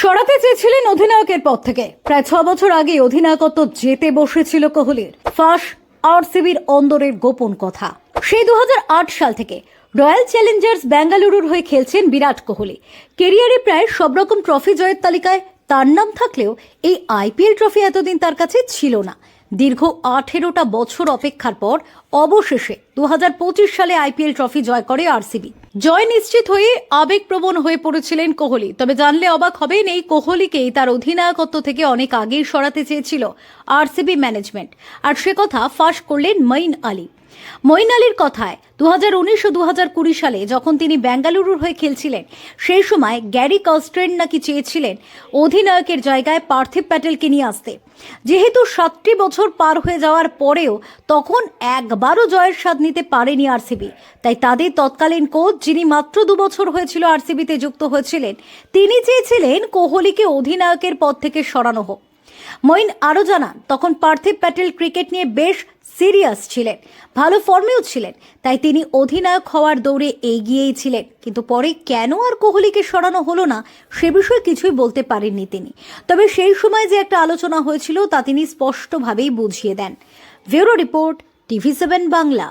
সরাতে চেয়েছিলেন অধিনায়কের পদ থেকে। প্রায় ছ বছর আগে অধিনায়কত্ব যেতে বসেছিল কোহলির। ফাঁস, আরসিবির অন্দরের গোপন কথা। সেই দুহাজার আট সাল থেকে রয়্যাল চ্যালেঞ্জার্স বেঙ্গালুরুর হয়ে খেলছেন বিরাট কোহলি। কেরিয়ারে প্রায় সব রকম ট্রফি জয়ের তালিকায় তার নাম থাকলেও এই আইপিএল ট্রফি এতদিন তার কাছে ছিল না। দীর্ঘ আঠেরোটা বছর অপেক্ষার পর অবশেষে দু হাজার পঁচিশ সালে আইপিএল ট্রফি জয় করে আরসিবি। জয় নিশ্চিত হয়ে আবেগপ্রবণ হয়ে পড়েছিলেন কোহলি। তবে জানলে অবাক হবেন, এই কোহলিকেই তার অধিনায়কত্ব থেকে অনেক আগেই সরাতে চেয়েছিল আরসিবি ম্যানেজমেন্ট। আর সে কথা ফাঁস করলেন মঈন আলী। মঈন আলীর কথায় দু হাজার উনিশ ও দু হাজার কুড়ি সালে যখন তিনি বেঙ্গালুরুর হয়ে খেলছিলেন, সেই সময় গ্যারি কস্ট্রেন নাকি চেয়েছিলেন অধিনায়কের জায়গায় পার্থিব প্যাটেলকে নিয়ে আসতে। যেহেতু সাতটি বছর পার হয়ে যাওয়ার পরেও তখন একবারও জয়ের স্বাদ নিতে পারেনি আরসিবি। তাই তাদের তৎকালীন কোচ যিনি মাত্র দু বছর হয়েছিল আরসিবিতে যুক্ত হয়েছিলেন, তিনি চেয়েছিলেন কোহলিকে অধিনায়কের পদ থেকে সরানো হোক। মঈন আরও জানান, তখন পার্থিব প্যাটেল ক্রিকেট নিয়ে বেশ সিরিয়াস ছিলেন, ভালো ফর্মেও ছিলেন, তাই তিনি অধিনায়ক হওয়ার দৌড়ে এগিয়েই ছিলেন। কিন্তু পরে কেন আর কোহলিকে সরানো হলো না, সে বিষয়ে কিছুই বলতে পারেননি তিনি। তবে সেই সময় যে একটা আলোচনা হয়েছিল, তা তিনি স্পষ্টভাবেই বুঝিয়ে দেন। Bureau report, TV seven Bangla.